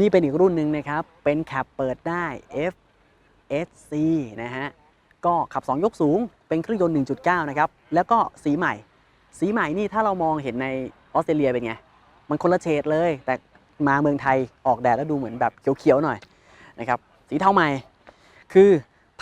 นี่เป็นอีกรุ่นหนึ่งนะครับ เป็นแคปเปิดได้ FSC นะฮะ ก็ขับ 2 ยกสูง เป็นเครื่องยนต์ 1.9 นะครับ แล้วก็สีใหม่ สีใหม่นี่ถ้าเรามองเห็นในออสเตรเลียเป็นไง มันคนละเฉดเลย แต่มาเมืองไทยออกแดดแล้วดูเหมือนแบบเขียวๆหน่อยนะครับ สีเทาใหม่ คือ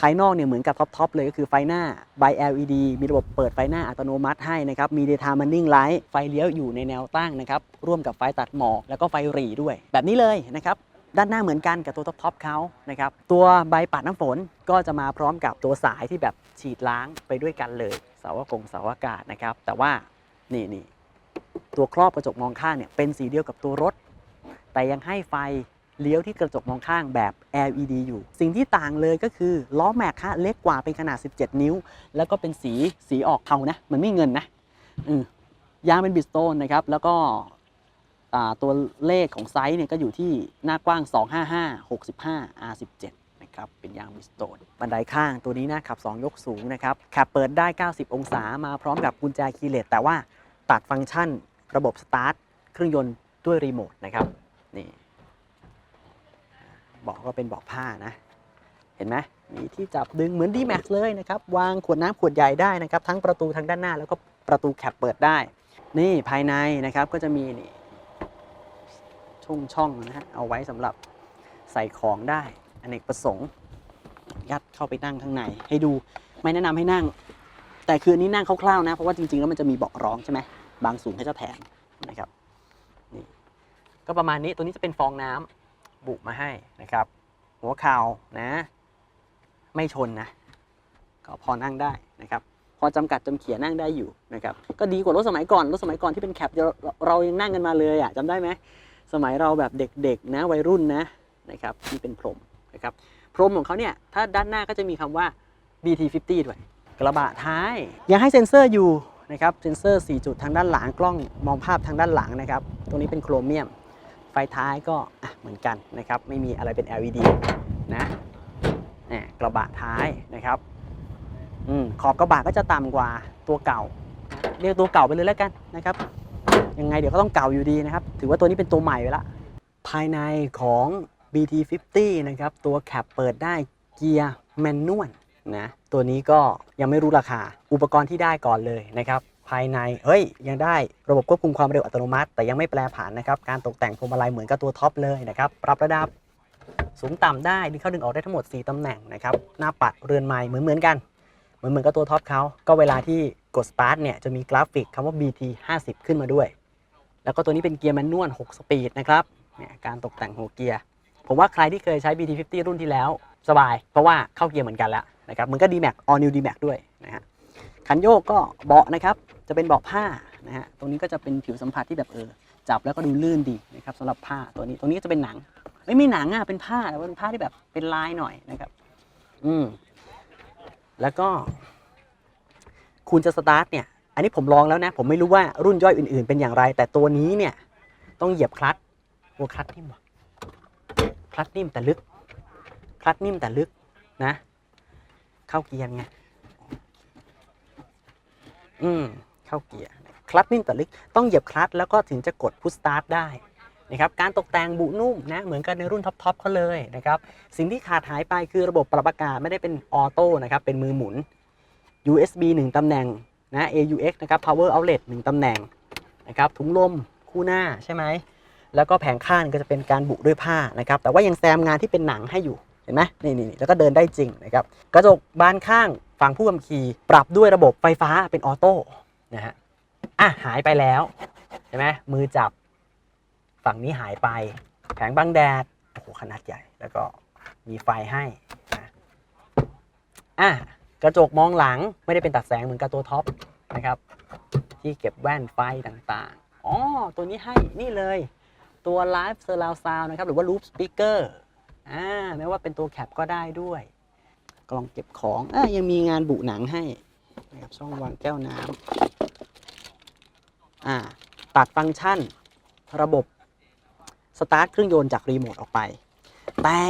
ภายนอกเนี่ยเหมือนกับท็อปๆเลยก็คือไฟหน้า by LED มีระบบเปิดไฟหน้าอัตโนมัติให้นะครับ มี daytime running light ไฟเลี้ยวอยู่ในแนวตั้งนะครับ ร่วมกับไฟตัดหมอก แล้วก็ไฟหรี่ด้วย แบบนี้เลยนะครับ ด้านหน้าเหมือนกันกับตัวท็อปๆเขานะครับ ตัวใบปัดน้ำฝนก็จะมาพร้อมกับตัวสายที่แบบฉีดล้างไปด้วยกันเลย เสาอกงเสาอากาศนะครับ แต่ว่านี่นี่ตัวครอบกระจกมองข้างเนี่ยเป็นสีเดียวกับตัวรถ แต่ยังให้ไฟ เลี้ยวที่กระจกมองข้างแบบ LED อยู่ สิ่งที่ต่างเลยก็คือล้อแม็กฮะเล็กกว่าเป็นขนาด 17 นิ้ว แล้วก็เป็นสีสีออกเทานะ มันไม่เงินนะยางเป็นบิสโตนนะครับ แล้วก็ตัวเลขของไซส์เนี่ยก็อยู่ที่หน้ากว้าง 255 65 R17 นะครับ เป็นยางบิสโตนบันไดข้างตัวนี้นะขับ 2 ยกสูงนะครับขับเปิดได้ 90 องศามาพร้อมกับกุญแจคีย์เลสแต่ว่าตัดฟังก์ชันระบบสตาร์ทเครื่องยนต์ด้วยรีโมทนะครับนี่ บอกก็เป็นบอกผ้านะ เห็นไหมมีที่จับดึงเหมือน D-Max เลยนะครับ วางขวดน้ำขวดใหญ่ได้นะครับ ทั้งประตูทางด้านหน้า แล้วก็ประตูแคปเปิดได้ นี่ภายในนะครับก็จะมีนี่ช่องช่องนะฮะเอาไว้สำหรับใส่ของได้อเนกประสงค์ ยัดเข้าไปนั่งข้างใน ให้ดูไม่แนะนำให้นั่ง แต่คืนนี้นั่งคร่าวๆนะ เพราะว่าจริงๆแล้วมันจะมีเบาะรองใช่ไหมบางสูงให้เจ้าแถมนะครับนี่ก็ประมาณนี้ตัวนี้จะเป็นฟองน้ำ บุมาให้นะครับ หัวเข่านะ ไม่ชนนะ ก็พอนั่งได้นะครับ พอจำกัดจำเขียนั่งได้อยู่นะครับ ก็ดีกว่ารถสมัยก่อน รถสมัยก่อนที่เป็นแคปเราเรายังนั่งกันมาเลยอะจำได้ไหม สมัยเราแบบเด็กๆนะวัยรุ่นนะนะครับที่เป็นพรมนะครับพรมของเขาเนี่ยถ้าด้านหน้าก็จะมีคำว่า BT50 ด้วย กระบะท้าย ยังให้เซ็นเซอร์อยู่นะครับเซ็นเซอร์ 4 จุดทางด้านหลังกล้องมองภาพทางด้านหลังนะครับตัวนี้เป็นโครเมียม ไฟท้ายก็เหมือนกันนะครับ ไม่มีอะไรเป็น LED นะนี่กระบะท้ายนะครับอมขอบกระบะก็จะต่ำกว่าตัวเก่า เรียกตัวเก่าไปเลยแล้วกันนะครับ ยังไงเดี๋ยวก็ต้องเก่าอยู่ดีนะครับ ถือว่าตัวนี้เป็นตัวใหม่ไปละ ภายในของ BT50 นะครับ ตัวแคปเปิดได้เกียร์แมนนวลนะ ตัวนี้ก็ยังไม่รู้ราคา อุปกรณ์ที่ได้ก่อนเลยนะครับ ภายใน เฮ้ย ยังได้ระบบควบคุมความเร็วอัตโนมัติ แต่ยังไม่แปลผันนะครับ การตกแต่งพวงมาลัยเหมือนกับตัวท็อปเลยนะครับ ปรับระดับสูงต่ำได้ ดึงเข้าดึงออกได้ทั้งหมด 4ตำแหน่งนะครับ หน้าปัดเรือนไม้เหมือนเหมือนกัน เหมือนเหมือนกับตัวท็อปเขา ก็เวลาที่กดสตาร์ทเนี่ยจะมีกราฟิกคำว่า BT 50 ขึ้นมาด้วย แล้วก็ตัวนี้เป็นเกียร์แมนนวล 6 สปีดนะครับเนี่ยการตกแต่งหัวเกียร์ ผมว่าใครที่เคยใช้ BT50 รุ่นที่แล้วสบาย เพราะว่าเข้าเกียร์เหมือนกันแล้วนะครับ มันก็ D-Max All New D-Max ด้วยนะฮะ คันโยกก็เบาะนะครับ จะเป็นเบาะผ้านะฮะ ตรงนี้ก็จะเป็นผิวสัมผัสที่แบบเออ จับแล้วก็ดูลื่นดีนะครับสำหรับผ้าตัวนี้ ตรงนี้ก็จะเป็นหนัง ไม่มีหนังอะ เป็นผ้าแต่ว่าเป็นผ้าที่แบบเป็นลายหน่อยนะครับ อืม แล้วก็ คุณจะสตาร์ทเนี่ย อันนี้ผมลองแล้วนะ ผมไม่รู้ว่ารุ่นย่อยอื่น ๆ เป็นอย่างไร แต่ตัวนี้เนี่ย ต้องเหยียบคลัตช์หัวคลัตช์นิ่มวะคลัตช์นิ่มแต่ลึกคลัตช์นิ่มแต่ลึกนะ เข้าเกียร์ไง อืมเข้าเกียร์คลัตช์นิ่มแต่ลึกต้องเหยียบคลัตช์แล้วก็ถึงจะกดพุชสตาร์ทได้นะครับการตกแต่งบุนุ่มนะเหมือนกันในรุ่นท็อปๆเขาเลยนะครับสิ่งที่ขาดหายไปคือระบบปรับอากาศไม่ได้เป็นออโต้นะครับเป็นมือหมุน USB 1 ตำแหน่งนะ AUX นะครับ Power Outlet 1 ตำแหน่งนะครับถุงลมคู่หน้าใช่ไหมแล้วก็แผงข้างก็จะเป็นการบุด้วยผ้านะครับ แต่ว่ายังแซมงานที่เป็นหนังให้อยู่ เห็นไหมนี่นี่แล้วก็เดินได้จริงนะครับ กระจกบานข้าง ฝั่งผู้ขับขี่ปรับด้วยระบบไฟฟ้าเป็นออโต้นะฮะอะหายไปแล้วใช่ไหมมือจับฝั่งนี้หายไป แผงบังแดดโอ้โหขนาดใหญ่ แล้วก็มีไฟให้นะอะกระจกมองหลังไม่ได้เป็นตัดแสงเหมือนกับตัวท็อปนะครับ ที่เก็บแว่นไฟต่างๆอ๋อตัวนี้ให้นี่เลยตัว Live Surround Sound นะครับ หรือว่า Loop Speaker อ่าแม้ว่าเป็นตัวแคปก็ได้ด้วย กล่องเก็บของอยังมีงานบุหนังให้นะครับช่องวางแก้วน้ำอ่าตัดฟังก์ชัน ระบบสตาร์ทเครื่องยนต์จากรีโมทออกไป แต่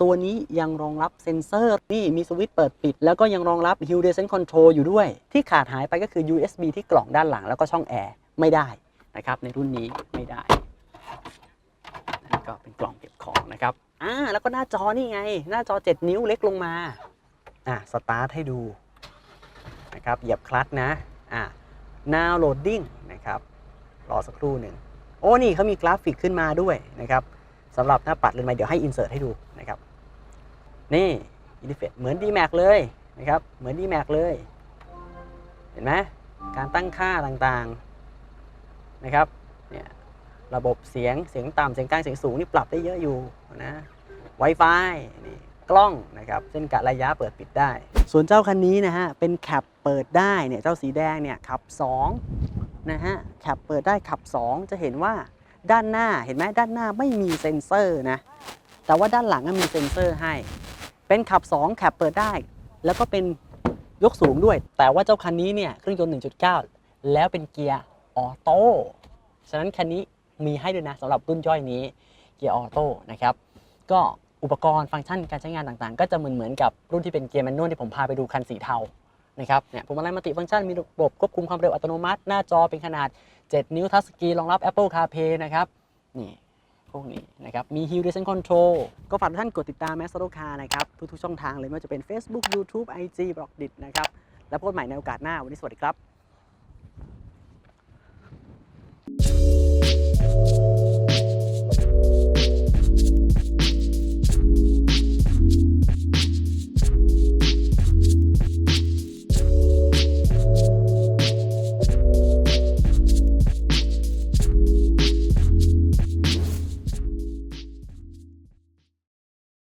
ตัวนี้ยังรองรับเซ็นเซอร์ นี่มีสวิตช์เปิดปิด แล้วก็ยังรองรับ Hill Descent Control อยู่ด้วย ที่ขาดหายไปก็คือ USB ที่กล่องด้านหลังแล้วก็ช่องแอร์ ไม่ได้นะครับ ในรุ่นนี้ไม่ได้ ก็เป็นกล่องเก็บของนะครับ อ่าแล้วก็หน้าจอนี่ไง หน้าจอ 7 นิ้วเล็กลงมา อะสตาร์ทให้ดูนะครับเหยียบคลัตช์นะอะ now loading นะครับรอสักครู่หนึ่งโอ้นี่เขามีกราฟิกขึ้นมาด้วยนะครับสำหรับหน้าปัดเลนส์ไมเดี๋ยวให้ insert ให้ดูนะครับ นี่อินดิเฟเหมือน D-Max เลยนะครับ เหมือน D-Max เลย เห็นไหมการตั้งค่าต่างๆนะครับเนี่ย ระบบเสียงเสียงต่ำเสียงกลางเสียงสูงนี่ปรับได้เยอะอยู่นะ Wi-Fi นี่กล้องนะครับเส้นกะระยะเปิดปิดได้ ส่วนเจ้าคันนี้นะฮะ เป็นแคปเปิดได้เนี่ยเจ้าสีแดงเนี่ยขับ2นะฮะแคปเปิดได้ขับ 2 จะเห็นว่าด้านหน้าเห็นไหมด้านหน้าไม่มีเซ็นเซอร์นะแต่ว่าด้านหลังมีเซ็นเซอร์ให้ เป็นขับ 2 แคปเปิดได้ แล้วก็เป็นยกสูงด้วย แต่ว่าเจ้าคันนี้เนี่ยเครื่องยนต์ 1.9 แล้วเป็นเกียร์ออโต้ฉะนั้นคันนี้ มีให้ด้วยนะสำหรับรุ่นย่อยนี้เกียร์ออโต้นะครับก็อุปกรณ์ฟังก์ชันการใช้งานต่างๆ ก็จะเหมือนเหมือนกับรุ่นที่เป็นเกียร์แมนนวลที่ผมพาไปดูคันสีเทานะครับเนี่ยพวงมาลัยมัลติฟังก์ชันมีระบบควบคุมความเร็วอัตโนมัติ หน้าจอเป็นขนาด 7 นิ้วทัชสกรีนรองรับ Apple CarPlay นะครับนี่พวกนี้นะครับมี Hill Descent Control ก็ฝากทุกท่านกดติดตาม m a s t e r Car นะครับทุกๆช่องทางเลยไม่ว่าจะเป็น Facebook YouTube IG b l o g d i t นะครับแล้วพบกันใหม่ในโอกาสหน้าวันนี้สวัสดีครับ you